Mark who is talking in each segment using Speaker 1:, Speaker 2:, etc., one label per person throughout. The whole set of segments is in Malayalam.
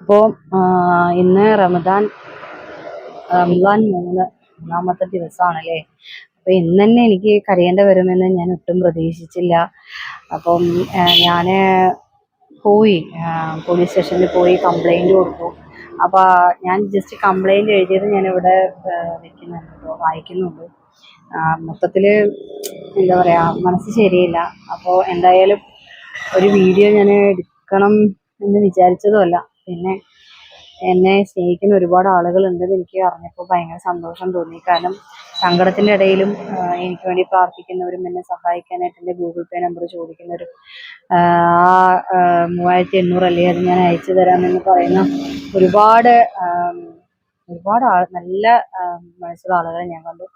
Speaker 1: അപ്പോൾ ഇന്ന് റമദാൻ റമദാൻ മൂന്ന് മൂന്നാമത്തെ ദിവസമാണല്ലേ? അപ്പോൾ ഇന്ന് തന്നെ എനിക്ക് കരയേണ്ടി വരുമെന്ന് ഞാൻ ഒട്ടും പ്രതീക്ഷിച്ചില്ല. അപ്പം ഞാൻ പോയി പോലീസ് സ്റ്റേഷനിൽ പോയി കംപ്ലൈന്റ് കൊടുത്തു. അപ്പോൾ ഞാൻ ജസ്റ്റ് കംപ്ലൈന്റ് എഴുതിയത് ഞാനിവിടെ വെക്കുന്നുണ്ട് വായിക്കുന്നുണ്ട്. മൊത്തത്തിൽ എന്താ പറയാ മനസ്സ് ശരിയില്ല. അപ്പോൾ എന്തായാലും ഒരു വീഡിയോ ഞാൻ എടുക്കണം എന്ന് വിചാരിച്ചതുമല്ല. പിന്നെ എന്നെ സ്നേഹിക്കുന്ന ഒരുപാട് ആളുകളുണ്ടെന്ന് എനിക്ക് അറിഞ്ഞപ്പോൾ ഭയങ്കര സന്തോഷം തോന്നി. കാരണം സങ്കടത്തിന്റെ ഇടയിലും എനിക്ക് വേണ്ടി പ്രാർത്ഥിക്കുന്നവരും എന്നെ സഹായിക്കാനായിട്ട് എന്റെ ഗൂഗിൾ പേ നമ്പർ ചോദിക്കുന്നവരും ആ മൂവായിരത്തി എണ്ണൂറല്ലേ അത് ഞാൻ അയച്ചു തരാമെന്ന് പറയുന്ന ഒരുപാട് ഒരുപാട് ആൾ നല്ല മനസ്സുള്ള ആളുകളെ ഞാൻ കണ്ടു.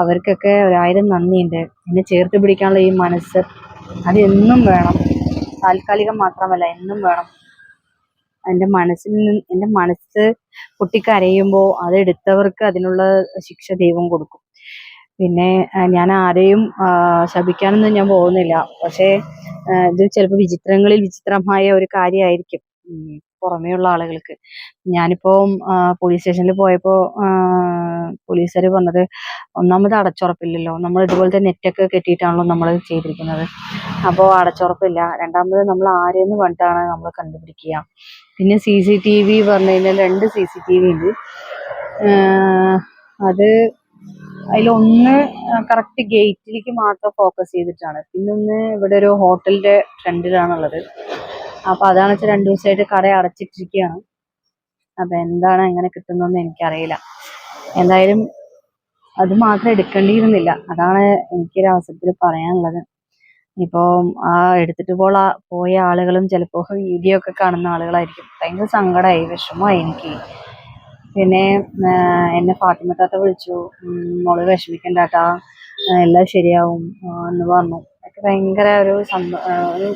Speaker 1: അവർക്കൊക്കെ ഒരായിരം നന്ദിയുണ്ട്. എന്നെ ചേർത്ത് പിടിക്കാനുള്ള ഈ മനസ്സ് അത് എന്നും വേണം. താൽക്കാലികം മാത്രമല്ല എന്നും വേണം. എന്റെ മനസ്സിൽ നിന്ന് എന്റെ മനസ്സ് പൊട്ടിക്കരയുമ്പോൾ അതെടുത്തവർക്ക് അതിനുള്ള ശിക്ഷ ദൈവം കൊടുക്കും. പിന്നെ ഞാൻ ആരെയും ശപിക്കാനൊന്നും ഞാൻ പോകുന്നില്ല. പക്ഷേ ഇത് ചിലപ്പോൾ വിചിത്രങ്ങളിൽ വിചിത്രമായ ഒരു കാര്യമായിരിക്കും പുറമേയുള്ള ആളുകൾക്ക്. ഞാനിപ്പോൾ പോലീസ് സ്റ്റേഷനിൽ പോയപ്പോൾ പോലീസുകാർ പറഞ്ഞത് ഒന്നാമത് അടച്ചുറപ്പില്ലല്ലോ. നമ്മൾ ഇതുപോലത്തെ നെറ്റൊക്കെ കെട്ടിയിട്ടാണല്ലോ നമ്മൾ ചെയ്തിരിക്കുന്നത്. അപ്പോൾ അടച്ചുറപ്പില്ല. രണ്ടാമത് നമ്മൾ ആരെന്ന് പറഞ്ഞിട്ടാണ് നമ്മൾ കണ്ടുപിടിക്കുക. പിന്നെ സി സി ടി വി പറഞ്ഞു കഴിഞ്ഞാൽ രണ്ട് സി സി ടി വി ഉണ്ട്. അത് അതിലൊന്ന് കറക്റ്റ് ഗേറ്റിലേക്ക് മാത്രം ഫോക്കസ് ചെയ്തിട്ടാണ്. പിന്നെ ഒന്ന് ഇവിടെ ഒരു ഹോട്ടലിന്റെ ഫ്രണ്ടിലാണുള്ളത്. അപ്പോൾ അതാണ് വെച്ചാൽ രണ്ട് ദിവസമായിട്ട് കട അടച്ചിട്ടിരിക്കുകയാണ്. അപ്പോൾ എന്താണ് എങ്ങനെ കിട്ടുന്നതെന്ന് എനിക്കറിയില്ല. എന്തായാലും അത് മാത്രം എടുക്കേണ്ടിയിരുന്നില്ല. അതാണ് എനിക്കൊരു അവസരത്തിൽ പറയാനുള്ളത്. ഇപ്പോൾ ആ എടുത്തിട്ട് പോള പോയ ആളുകളും ചിലപ്പോൾ വീഡിയോ ഒക്കെ കാണുന്ന ആളുകളായിരിക്കും. ഭയങ്കര സങ്കടമായി വിഷമമായി എനിക്ക്. പിന്നെ എന്നെ ഫാത്തിമ താത്ത വിളിച്ചു. മോൾ വിഷമിക്കണ്ടാട്ടാ എല്ലാം ശരിയാവും എന്ന് പറഞ്ഞു. അതൊക്കെ ഭയങ്കര ഒരു സന്തോ ഒരു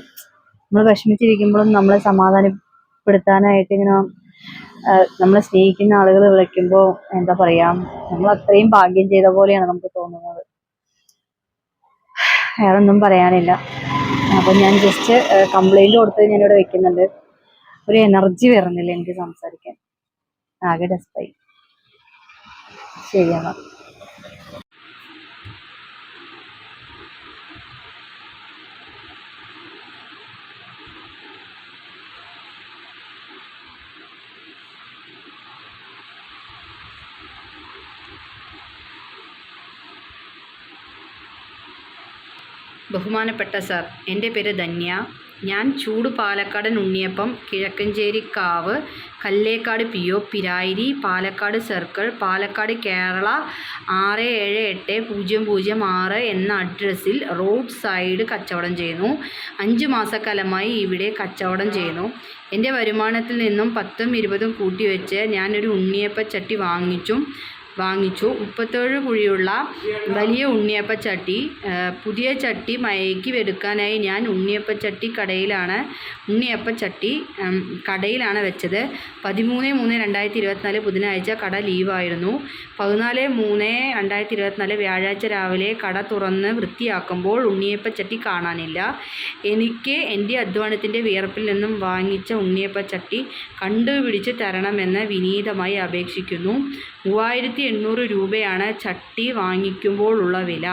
Speaker 1: നമ്മൾ വിഷമിച്ചിരിക്കുമ്പോഴും നമ്മളെ സമാധാനപ്പെടുത്താനായിട്ട് ഇങ്ങനെ നമ്മളെ സ്നേഹിക്കുന്ന ആളുകൾ വിളിക്കുമ്പോൾ എന്താ പറയാ നമ്മൾ അത്രയും ഭാഗ്യം ചെയ്ത പോലെയാണ് നമുക്ക് തോന്നുന്നത്. വേറെ ഒന്നും പറയാനില്ല. അപ്പം ഞാൻ ജസ്റ്റ് കംപ്ലൈന്റ് കൊടുത്തത് ഞാനിവിടെ വെക്കുന്നുണ്ട്. ഒരു എനർജി വരുന്നില്ല എനിക്ക് സംസാരിക്കാൻ. ആകെ ഡെസ്പായി ശരിയാണ്
Speaker 2: ബഹുമാനപ്പെട്ട സർ എന്റെ പേര് ധന്യ. ഞാൻ ചൂട് പാലക്കാടൻ ഉണ്ണിയപ്പം Kizhakkancherikkavu Kallekkad P O Pirayiri Palakkad circle Palakkad Kerala ആറ് ഏഴ് എട്ട് പൂജ്യം പൂജ്യം ആറ് എന്ന അഡ്രസ്സിൽ റോഡ് സൈഡ് കച്ചവടം ചെയ്യുന്നു. അഞ്ച് മാസക്കാലമായി ഇവിടെ കച്ചവടം ചെയ്യുന്നു. എന്റെ വരുമാനത്തിൽ നിന്നും പത്തും ഇരുപതും കൂട്ടിവെച്ച് ഞാനൊരു ഉണ്ണിയപ്പച്ചട്ടി വാങ്ങിച്ചും വാങ്ങിച്ചു. മുപ്പത്തേഴ് കുഴിയുള്ള വലിയ ഉണ്ണിയപ്പച്ചട്ടി പുതിയ ചട്ടി മയക്കി എടുക്കാനായി ഞാൻ ഉണ്ണിയപ്പച്ചട്ടി കടയിലാണ് ഉണ്ണിയപ്പച്ചട്ടി കടയിലാണ് വെച്ചത്. പതിമൂന്ന് മൂന്ന് രണ്ടായിരത്തി ഇരുപത്തിനാല് ബുധനാഴ്ച കട ലീവായിരുന്നു. പതിനാല് മൂന്ന് രണ്ടായിരത്തി ഇരുപത്തിനാല് വ്യാഴാഴ്ച രാവിലെ കട തുറന്ന് വൃത്തിയാക്കുമ്പോൾ ഉണ്ണിയപ്പച്ചട്ടി കാണാനില്ല. എനിക്ക് എന്റെ അധ്വാനത്തിന്റെ വിയർപ്പിൽ നിന്നും വാങ്ങിച്ച ഉണ്ണിയപ്പച്ചട്ടി കണ്ടുപിടിച്ച് തരണമെന്ന് വിനീതമായി അപേക്ഷിക്കുന്നു. മൂവായിരത്തി എണ്ണൂറ് രൂപയാണ് ചട്ടി വാങ്ങിക്കുമ്പോഴുള്ള വില.